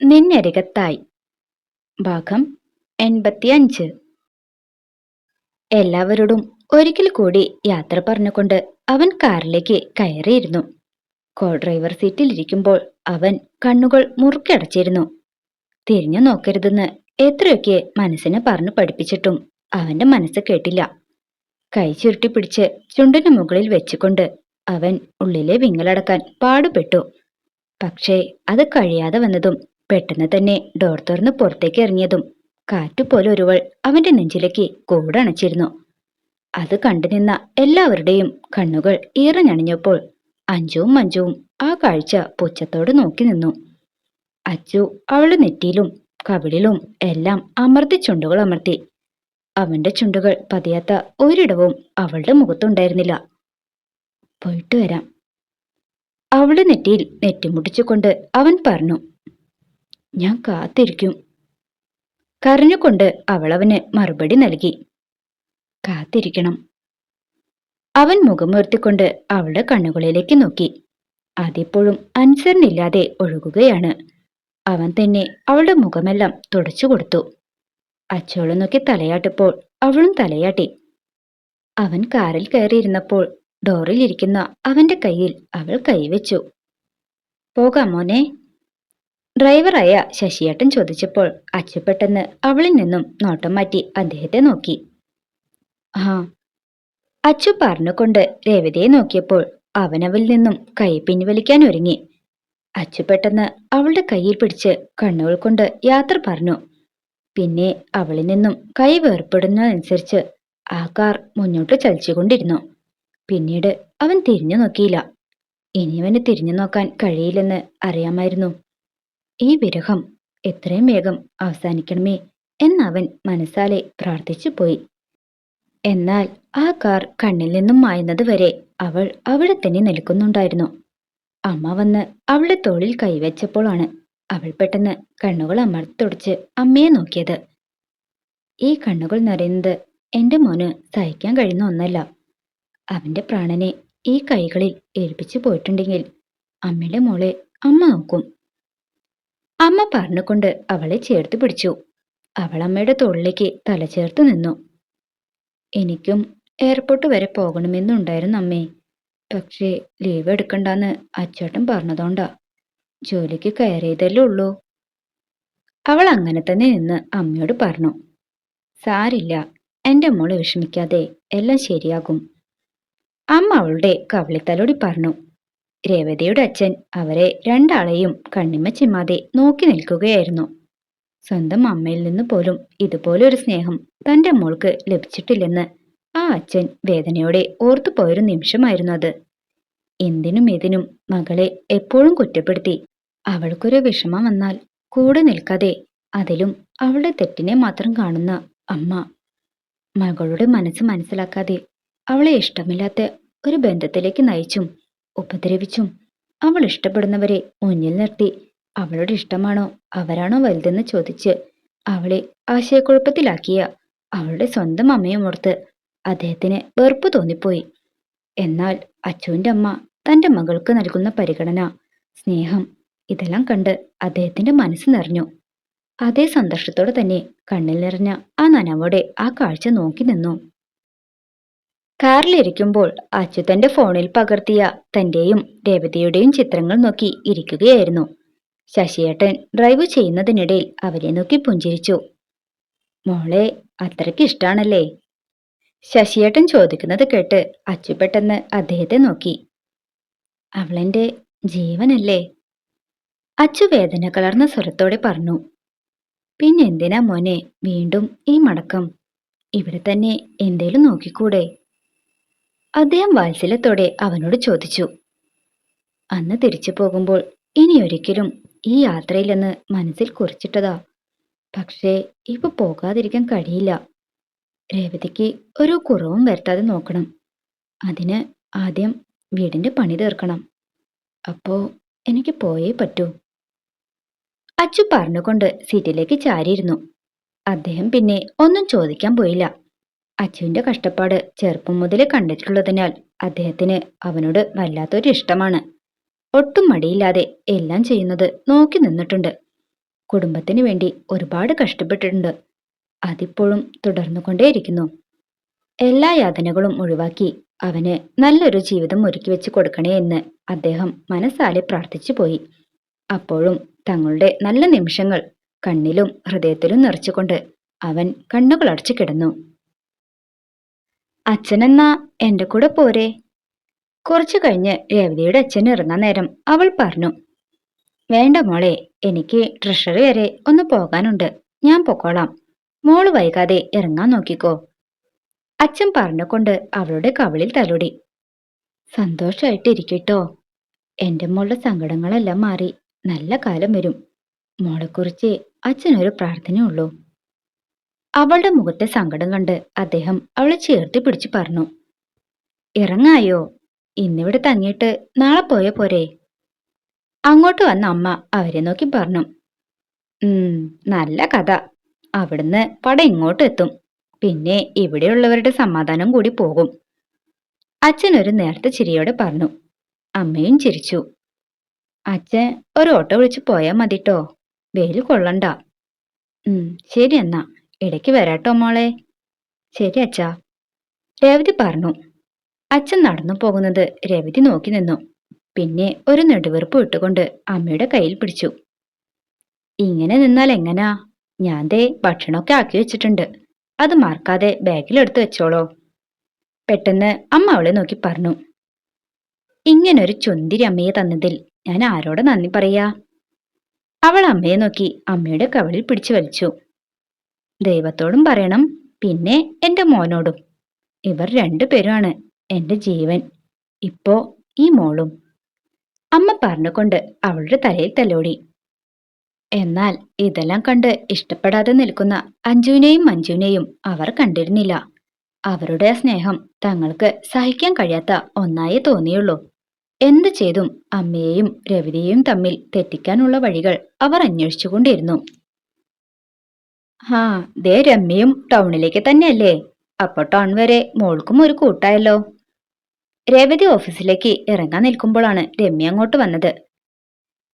നിന്നരികത്തായി. ഭാഗം എൺപത്തിയഞ്ച്. എല്ലാവരോടും ഒരിക്കൽ കൂടി യാത്ര പറഞ്ഞുകൊണ്ട് അവൻ കാറിലേക്ക് കയറിയിരുന്നു. കോ ഡ്രൈവർ സീറ്റിൽ ഇരിക്കുമ്പോൾ അവൻ കണ്ണുകൾ മുറുക്കടച്ചിരുന്നു തിരിഞ്ഞു നോക്കരുതെന്ന് എത്രയൊക്കെ മനസ്സിനെ പറഞ്ഞു പഠിപ്പിച്ചിട്ടും അവന്റെ മനസ്സ് കേട്ടില്ല. കൈ ചുരുട്ടി പിടിച്ച് ചുണ്ടിന് മുകളിൽ വെച്ചുകൊണ്ട് അവൻ ഉള്ളിലെ വിങ്ങലടക്കാൻ പാടുപെട്ടു. പക്ഷേ അത് കഴിയാതെ വന്നതും പെട്ടെന്ന് തന്നെ ഡോർ തുറന്ന് പുറത്തേക്ക് ഇറങ്ങിയതും കാറ്റുപോലെ ഒരുവൾ അവന്റെ നെഞ്ചിലേക്ക് കൂടണച്ചിരുന്നു. അത് കണ്ടു നിന്ന എല്ലാവരുടെയും കണ്ണുകൾ ഈറഞ്ഞണിഞ്ഞപ്പോൾ അഞ്ചുവും മഞ്ജുവും ആ കാഴ്ച പുച്ഛത്തോട് നോക്കി നിന്നു. അച്ചു അവളുടെ നെറ്റിയിലും കവിളിലും എല്ലാം അമർത്തി ചുണ്ടുകൾ അമർത്തി. അവന്റെ ചുണ്ടുകൾ പതിയാത്ത ഒരിടവും അവളുടെ മുഖത്തുണ്ടായിരുന്നില്ല. പോയിട്ട് വരാം. അവളുടെ നെറ്റിയിൽ നെറ്റിമുട്ടിച്ചുകൊണ്ട് അവൻ പറഞ്ഞു ഞാൻ കാത്തിരിക്കും. കരഞ്ഞുകൊണ്ട് അവളവന് മറുപടി നൽകി. കാത്തിരിക്കണം. അവൻ മുഖമുയർത്തിക്കൊണ്ട് അവളുടെ കണ്ണുകളിലേക്ക് നോക്കി. അതിപ്പോഴും അനുസരണില്ലാതെ ഒഴുകുകയാണ്. അവൻ തന്നെ അവളുടെ മുഖമെല്ലാം തുടച്ചു കൊടുത്തു. അച്ചോളം നോക്കി തലയാട്ടപ്പോൾ അവളും തലയാട്ടി. അവൻ കാറിൽ കയറിയിരുന്നപ്പോൾ ഡോറിൽ ഇരിക്കുന്ന അവന്റെ കയ്യിൽ അവൾ കൈവച്ചു. പോകാം മോനെ. ഡ്രൈവറായ ശശിയേട്ടൻ ചോദിച്ചപ്പോൾ അച്ഛ പെട്ടെന്ന് അവളിൽ നിന്നും നോട്ടം മാറ്റി അദ്ദേഹത്തെ നോക്കി. ആ അച്ചു പറഞ്ഞുകൊണ്ട് രേവതിയെ നോക്കിയപ്പോൾ അവനവൽ നിന്നും കൈ പിൻവലിക്കാൻ ഒരുങ്ങി. അച്ചു പെട്ടെന്ന് അവളുടെ കയ്യിൽ പിടിച്ച് കണ്ണുകൾ കൊണ്ട് യാത്ര പറഞ്ഞു. പിന്നെ അവളിൽ നിന്നും കൈ വേർപ്പെടുന്നതനുസരിച്ച് ആ കാർ മുന്നോട്ട് ചലിച്ചുകൊണ്ടിരുന്നു. പിന്നീട് അവൻ തിരിഞ്ഞു നോക്കിയില്ല. ഇനിയവന് തിരിഞ്ഞു നോക്കാൻ കഴിയില്ലെന്ന് അറിയാമായിരുന്നു. ഈ വിരഹം എത്രയും വേഗം അവസാനിക്കണമേ എന്നവൻ മനസ്സാലെ പ്രാർത്ഥിച്ചു പോയി. എന്നാൽ ആ കാർ കണ്ണിൽ നിന്നും മായുന്നത് വരെ അവൾ അവിടെ തന്നെ നിൽക്കുന്നുണ്ടായിരുന്നു. അമ്മ വന്ന് അവളുടെ തോളിൽ കൈവച്ചപ്പോഴാണ് അവൾ പെട്ടെന്ന് കണ്ണുകൾ അമർത്തുടച്ച് അമ്മയെ നോക്കിയത്. ഈ കണ്ണുകൾ നിറയുന്നത് എന്റെ മോന് സഹിക്കാൻ കഴിയുന്ന ഒന്നല്ല. അവന്റെ പ്രാണനെ ഈ കൈകളിൽ ഏൽപ്പിച്ചു പോയിട്ടുണ്ടെങ്കിൽ അമ്മയുടെ മോളെ അമ്മ നോക്കും. അമ്മ പറഞ്ഞുകൊണ്ട് അവളെ ചേർത്ത് പിടിച്ചു. അവളമ്മയുടെ തൊള്ളിലേക്ക് തല ചേർത്ത് നിന്നു. എനിക്കും എയർപോർട്ട് വരെ പോകണമെന്നുണ്ടായിരുന്നു അമ്മേ. പക്ഷേ ലീവ് എടുക്കണ്ടെന്ന് അച്ചേട്ടൻ പറഞ്ഞതോണ്ടാ. ജോലിക്ക് കയറിയതല്ലേ ഉള്ളൂ. അവൾ അങ്ങനെ തന്നെ നിന്ന് അമ്മയോട് പറഞ്ഞു. സാരില്ല എന്റെ മോൾ വിഷമിക്കാതെ എല്ലാം ശരിയാകും. അമ്മ അവളുടെ കവളിത്തലോടി പറഞ്ഞു. രേവതിയുടെ അച്ഛൻ അവരെ രണ്ടാളെയും കണ്ണിമ ചിമ്മാതെ നോക്കി നിൽക്കുകയായിരുന്നു. സ്വന്തം അമ്മയിൽ നിന്ന് പോലും ഇതുപോലൊരു സ്നേഹം തന്റെ മോൾക്ക് ലഭിച്ചിട്ടില്ലെന്ന് ആ അച്ഛൻ വേദനയോടെ ഓർത്തുപോയൊരു നിമിഷമായിരുന്നു അത്. എന്തിനും ഏതിനും മകളെ എപ്പോഴും കുറ്റപ്പെടുത്തി അവൾക്കൊരു വിഷമം വന്നാൽ കൂടെ നിൽക്കാതെ അതിലും അവളുടെ തെറ്റിനെ മാത്രം കാണുന്ന അമ്മ. മകളുടെ മനസ്സ് മനസ്സിലാക്കാതെ അവളെ ഇഷ്ടമില്ലാത്ത ഒരു ബന്ധത്തിലേക്ക് നയിച്ചും ഉപദ്രവിച്ചും. അവൾ ഇഷ്ടപ്പെടുന്നവരെ മുന്നിൽ നിർത്തി. അവളുടെ ഇഷ്ടമാണോ? അവരാണോ വലുതെന്ന് ചോദിച്ച് അവളെ ആശയക്കുഴപ്പത്തിലാക്കിയ അവളുടെ സ്വന്തം അമ്മയും ഓർത്ത് അദ്ദേഹത്തിന് വെറുപ്പ് തോന്നിപ്പോയി. എന്നാൽ അച്ചുവിന്റെ അമ്മ തന്റെ മകൾക്ക് നൽകുന്ന പരിഗണന സ്നേഹം ഇതെല്ലാം കണ്ട് അദ്ദേഹത്തിന്റെ മനസ്സ് നിറഞ്ഞു. അതേ സന്തോഷത്തോടെ തന്നെ കണ്ണിൽ നിറഞ്ഞ ആ നനവോടെ ആ കാഴ്ച നോക്കി നിന്നു. കാറിലിരിക്കുമ്പോൾ അച്ചു തന്റെ ഫോണിൽ പകർത്തിയ തന്റെയും രേവതിയുടെയും ചിത്രങ്ങൾ നോക്കി ഇരിക്കുകയായിരുന്നു. ശശിയേട്ടൻ ഡ്രൈവ് ചെയ്യുന്നതിനിടയിൽ അവരെ നോക്കി പുഞ്ചിരിച്ചു. മോളെ അത്രയ്ക്ക് ഇഷ്ടാണല്ലേ? ശശിയേട്ടൻ ചോദിക്കുന്നത് കേട്ട് അച്ചു പെട്ടെന്ന് അദ്ദേഹത്തെ നോക്കി. അവളെന്റെ ജീവനല്ലേ? അച്ചു വേദന കലർന്ന സ്വരത്തോടെ പറഞ്ഞു. പിന്നെന്തിനാ മോനെ വീണ്ടും ഈ മടക്കം? ഇവിടെ തന്നെ എന്തേലും നോക്കിക്കൂടെ? അദ്ദേഹം വാത്സല്യത്തോടെ അവനോട് ചോദിച്ചു. അന്ന് തിരിച്ചു പോകുമ്പോൾ ഇനി ഒരിക്കലും ഈ യാത്രയില്ലെന്ന് മനസ്സിൽ കുറിച്ചിട്ടതാ. പക്ഷേ ഇപ്പൊ പോകാതിരിക്കാൻ കഴിയില്ല. രേവതിക്ക് ഒരു കുറവും വരുത്താതെ നോക്കണം. അതിന് ആദ്യം വീടിന്റെ പണി തീർക്കണം. അപ്പോ എനിക്ക് പോയേ പറ്റൂ. അച്ചു പറഞ്ഞുകൊണ്ട് സീറ്റിലേക്ക് ചാരിയിരുന്നു. അദ്ദേഹം പിന്നെ ഒന്നും ചോദിക്കാൻ പോയില്ല. അച്ചുവിന്റെ കഷ്ടപ്പാട് ചെറുപ്പം മുതൽ കണ്ടിട്ടുള്ളതിനാൽ അദ്ദേഹത്തിന് അവനോട് വല്ലാത്തൊരു ഇഷ്ടമാണ്. ഒട്ടും മടിയില്ലാതെ എല്ലാം ചെയ്യുന്നത് നോക്കി നിന്നിട്ടുണ്ട്. കുടുംബത്തിന് വേണ്ടി ഒരുപാട് കഷ്ടപ്പെട്ടിട്ടുണ്ട്. അതിപ്പോഴും തുടർന്നുകൊണ്ടേയിരിക്കുന്നു എല്ലാ യാതനകളും ഒഴിവാക്കി അവന് നല്ലൊരു ജീവിതം ഒരുക്കി വെച്ച് കൊടുക്കണേ എന്ന് അദ്ദേഹം മനസ്സാലെ പ്രാർത്ഥിച്ചു പോയി. അപ്പോഴും തങ്ങളുടെ നല്ല നിമിഷങ്ങൾ കണ്ണിലും ഹൃദയത്തിലും നിറച്ചുകൊണ്ട് അവൻ കണ്ണുകളടച്ചു കിടന്നു. അച്ഛനെന്നാ എന്റെ കൂടെ പോരെ. കുറച്ചു കഴിഞ്ഞ് രേവതിയുടെ അച്ഛൻ ഇറങ്ങാൻ നേരം അവൾ പറഞ്ഞു വേണ്ട മോളെ എനിക്ക് ട്രഷറി വരെ ഒന്ന് പോകാനുണ്ട്. ഞാൻ പൊക്കോളാം. മോൾ വൈകാതെ ഇറങ്ങാൻ നോക്കിക്കോ. അച്ഛൻ പറഞ്ഞുകൊണ്ട് അവളുടെ കവളിൽ തലോടി. സന്തോഷമായിട്ടിരിക്കട്ടോ എന്റെ മോളുടെ സങ്കടങ്ങളെല്ലാം മാറി. നല്ല കാലം വരും. മോളെക്കുറിച്ച് അച്ഛനൊരു പ്രാർത്ഥനയുള്ളൂ അവളുടെ മുഖത്തെ സങ്കടം കണ്ട് അദ്ദേഹം അവളെ ചേർത്തി പിടിച്ചു പറഞ്ഞു ഇറങ്ങായോ? ഇന്നിവിടെ തങ്ങിയിട്ട് നാളെ പോയ പോരെ? അങ്ങോട്ട് വന്ന അമ്മ അവരെ നോക്കി പറഞ്ഞു നല്ല കഥ. അവിടുന്ന് പട ഇങ്ങോട്ട് എത്തും. പിന്നെ ഇവിടെയുള്ളവരുടെ സമാധാനം കൂടി പോകും. അച്ഛൻ ഒരു നേരത്തെ ചിരിയോടെ പറഞ്ഞു അമ്മയും ചിരിച്ചു. അച്ഛൻ ഒരു ഓട്ടോ വിളിച്ച് പോയാൽ മതിട്ടോ? വെയിൽ കൊള്ളണ്ട. ശരി എന്നാ. ഇടയ്ക്ക് വരാട്ടോ മോളെ. ശരി അച്ഛാ. രേവതി പറഞ്ഞു. അച്ഛൻ നടന്നു പോകുന്നത് രവതി നോക്കി നിന്നു. പിന്നെ ഒരു നെടുവെറുപ്പ് ഇട്ടുകൊണ്ട് അമ്മയുടെ കയ്യിൽ പിടിച്ചു. ഇങ്ങനെ നിന്നാൽ എങ്ങനാ? ഞാൻ ദേ ഭക്ഷണമൊക്കെ ആക്കി വെച്ചിട്ടുണ്ട്. അത് മറക്കാതെ ബാഗിലെടുത്ത് വെച്ചോളോ. പെട്ടെന്ന് അമ്മ അവളെ നോക്കി പറഞ്ഞു. ഇങ്ങനൊരു ചുന്തിരി അമ്മയെ തന്നതിൽ ഞാൻ ആരോട് നന്ദി പറയാ? അവൾ അമ്മയെ നോക്കി അമ്മയുടെ കവളിൽ പിടിച്ചു വലിച്ചു. ദൈവത്തോടും പറയണം. പിന്നെ എന്റെ മോനോടും. ഇവർ രണ്ടുപേരുമാണ് എന്റെ ജീവൻ. ഇപ്പോ ഈ മോളും. അമ്മ പറഞ്ഞുകൊണ്ട് അവളുടെ തലയിൽ തലോടി. എന്നാൽ ഇതെല്ലാം കണ്ട് ഇഷ്ടപ്പെടാതെ നിൽക്കുന്ന അഞ്ജുവിനെയും മഞ്ജുവിനെയും അവർ കണ്ടിരുന്നില്ല. അവരുടെ സ്നേഹം തങ്ങൾക്ക് സഹിക്കാൻ കഴിയാത്ത ഒന്നായി തോന്നിയുള്ളൂ. എന്ത് ചെയ്തും അമ്മയെയും രവിതയെയും തമ്മിൽ തെറ്റിക്കാനുള്ള വഴികൾ അവർ അന്വേഷിച്ചുകൊണ്ടിരുന്നു. ഹാ ദേ രമ്യയും ടൗണിലേക്ക് തന്നെയല്ലേ. അപ്പൊ ടൗൺ വരെ മോൾക്കും ഒരു കൂട്ടായല്ലോ. രേവതി ഓഫീസിലേക്ക് ഇറങ്ങാൻ നിൽക്കുമ്പോഴാണ് രമ്യ അങ്ങോട്ട് വന്നത്.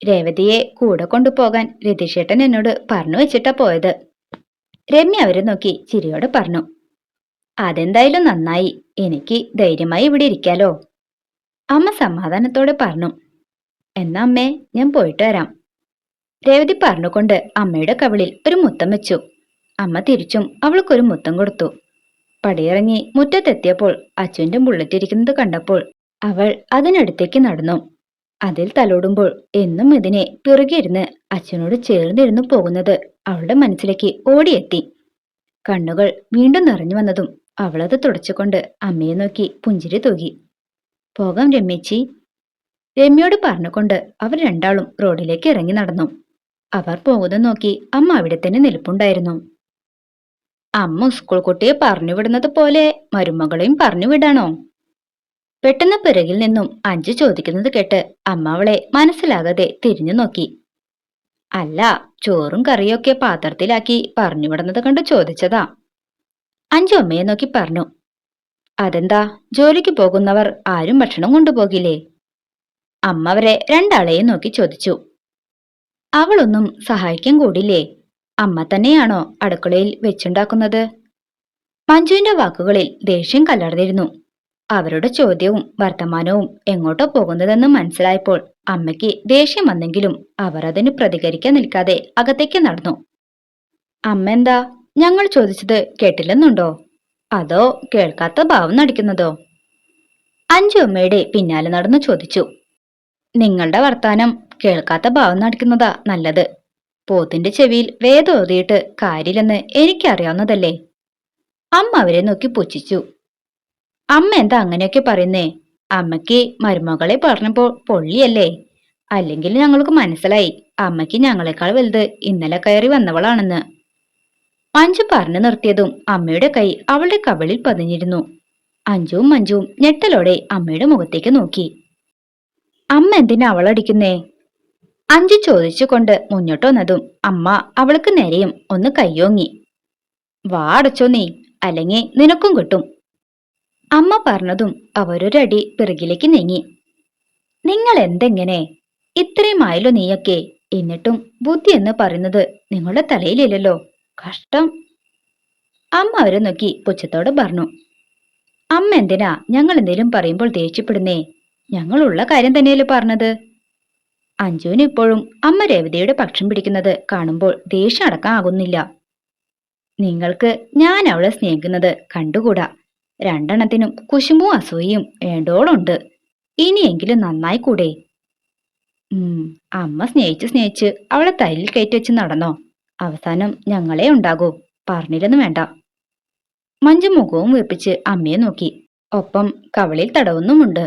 രേവതിയെ കൂടെ കൊണ്ടുപോകാൻ രതീഷേട്ടൻ എന്നോട് പറഞ്ഞു വെച്ചിട്ടാ പോയത്. രമ്യ അവരെ നോക്കി ചിരിയോടെ പറഞ്ഞു അതെന്തായാലും നന്നായി. എനിക്ക് ധൈര്യമായി ഇവിടെ ഇരിക്കാലോ. അമ്മ സമാധാനത്തോടെ പറഞ്ഞു എന്നാ അമ്മേ ഞാൻ പോയിട്ട് വരാം. രേവതി പറഞ്ഞുകൊണ്ട് അമ്മയുടെ കവിളിൽ ഒരു മുത്തം വെച്ചു. അമ്മ തിരിച്ചും അവൾക്കൊരു മുത്തം കൊടുത്തു. പടിയിറങ്ങി മുറ്റത്തെത്തിയപ്പോൾ അച്ഛന്റെ ബുള്ളറ്റ് ഇരിക്കുന്നത് കണ്ടപ്പോൾ അവൾ അതിനടുത്തേക്ക് നടന്നു. അതിൽ തലോടുമ്പോൾ എന്നും ഇതിനെ പിറകെ ഇരുന്ന് അച്ഛനോട് ചേർന്നിരുന്നു പോകുന്നത് അവളുടെ മനസ്സിലേക്ക് ഓടിയെത്തി. കണ്ണുകൾ വീണ്ടും നിറഞ്ഞു വന്നതും അവളത് തുടച്ചുകൊണ്ട് അമ്മയെ നോക്കി പുഞ്ചിരി തൂകി. പോകാം രമ്യച്ചി. രമ്യയോട് പറഞ്ഞുകൊണ്ട് അവർ രണ്ടാളും റോഡിലേക്ക് ഇറങ്ങി നടന്നു. അവർ പോകുന്നത് നോക്കി അമ്മ അവിടെ തന്നെ നിൽപ്പുണ്ടായിരുന്നു. അമ്മ സ്കൂൾ കുട്ടിയെ പറഞ്ഞു വിടുന്നത് പോലെ മരുമകളെയും പറഞ്ഞു വിടാണോ പെട്ടെന്ന് പിറകിൽ നിന്നും അഞ്ചു ചോദിക്കുന്നത് കേട്ട് അമ്മ അവളെ മനസ്സിലാകാതെ തിരിഞ്ഞു നോക്കി. അല്ല ചോറും കറിയൊക്കെ പാത്രത്തിലാക്കി പറഞ്ഞു വിടുന്നത് കണ്ട് ചോദിച്ചതാ. അഞ്ചു അമ്മയെ നോക്കി പറഞ്ഞു. അതെന്താ ജോലിക്ക് പോകുന്നവർ ആരും ഭക്ഷണം കൊണ്ടുപോകില്ലേ? അമ്മ അവരെ രണ്ടാളെയും നോക്കി ചോദിച്ചു. അവളൊന്നും സഹായിക്കാൻ കൂടില്ലേ? അമ്മ തന്നെയാണോ അടുക്കളയിൽ വെച്ചുണ്ടാക്കുന്നത്? മഞ്ജുവിന്റെ വാക്കുകളിൽ ദേഷ്യം കലർന്നിരുന്നു. അവരുടെ ചോദ്യവും വർത്തമാനവും എങ്ങോട്ടോ പോകുന്നതെന്ന് മനസ്സിലായപ്പോൾ അമ്മയ്ക്ക് ദേഷ്യം വന്നെങ്കിലും അവർ അതിന് പ്രതികരിക്കാൻ നിൽക്കാതെ അകത്തേക്ക് നടന്നു. അമ്മ എന്താ? ഞങ്ങൾ ചോദിച്ചത് കേട്ടില്ലെന്നുണ്ടോ? അതോ കേൾക്കാത്ത ഭാവം നടിക്കുന്നതോ? അഞ്ചു അമ്മയുടെ പിന്നാലെ നടന്നു ചോദിച്ചു. നിങ്ങളുടെ വർത്താനം കേൾക്കാത്ത ഭാവം നടിക്കുന്നതാ നല്ലത്. പോത്തിന്റെ ചെവിയിൽ വേദോതിയിട്ട് കാര്യമില്ലെന്ന് എനിക്കറിയാവുന്നതല്ലേ? അമ്മ അവരെ നോക്കി പുച്ഛിച്ചു. അമ്മ എന്താ അങ്ങനെയൊക്കെ പറയുന്നേ? അമ്മയ്ക്ക് മരുമകളെ പറഞ്ഞപ്പോൾ പൊള്ളിയല്ലേ? അല്ലെങ്കിൽ ഞങ്ങൾക്ക് മനസ്സിലായി. അമ്മയ്ക്ക് ഞങ്ങളെക്കാൾ വലുത് ഇന്നലെ കയറി വന്നവളാണെന്ന്. മഞ്ജു പറഞ്ഞു നിർത്തിയതും അമ്മയുടെ കൈ അവളുടെ കവളിൽ പതിഞ്ഞിരുന്നു. അഞ്ചുവും മഞ്ജുവും ഞെട്ടലോടെ അമ്മയുടെ മുഖത്തേക്ക് നോക്കി. അമ്മ എന്തിനാ അവളടിക്കുന്നേ? അഞ്ചു ചോദിച്ചുകൊണ്ട് മുന്നോട്ട് വന്നതും അമ്മ അവൾക്ക് നേരെയും ഒന്ന് കയ്യോങ്ങി വാ അടച്ചോ നീ അല്ലെങ്കിൽ നിനക്കും കിട്ടും. അമ്മ പറഞ്ഞതും അവരൊരടി പിറകിലേക്ക് നീങ്ങി. നിങ്ങൾ എന്തെങ്ങനെ ഇത്രയും ആയല്ലോ നീയൊക്കെ. എന്നിട്ടും ബുദ്ധി എന്ന് പറയുന്നത് നിങ്ങളുടെ തലയിലില്ലല്ലോ. കഷ്ടം. അമ്മ അവരെ നോക്കി പുച്ഛത്തോടെ പറഞ്ഞു. അമ്മ എന്തിനാ ഞങ്ങൾ എന്തേലും പറയുമ്പോൾ ദേഷ്യപ്പെടുന്നേ? ഞങ്ങളുള്ള കാര്യം തന്നെയല്ലേ പറഞ്ഞത്. അഞ്ജുവിന് ഇപ്പോഴും അമ്മ രേവതിയുടെ പക്ഷം പിടിക്കുന്നത് കാണുമ്പോൾ ദേഷ്യം അടക്കാൻ ആകുന്നില്ല നിങ്ങൾക്ക് ഞാൻ അവളെ സ്നേഹിക്കുന്നത് കണ്ടുകൂടാ. രണ്ടെണ്ണത്തിനും കുശുമ്പും അസൂയയും വേണ്ടോളുണ്ട്. ഇനിയെങ്കിലും നന്നായി കൂടെ അമ്മ സ്നേഹിച്ച് സ്നേഹിച്ച് അവളെ തലയിൽ കയറ്റി വെച്ച് നടന്നോ? അവസാനം ഞങ്ങളെ ഉണ്ടാകൂ. പറഞ്ഞില്ലെന്ന് വേണ്ട. മഞ്ജു മുഖവും വീർപ്പിച്ച് അമ്മയെ നോക്കി. ഒപ്പം കവളിൽ തടവുന്നുമുണ്ട്.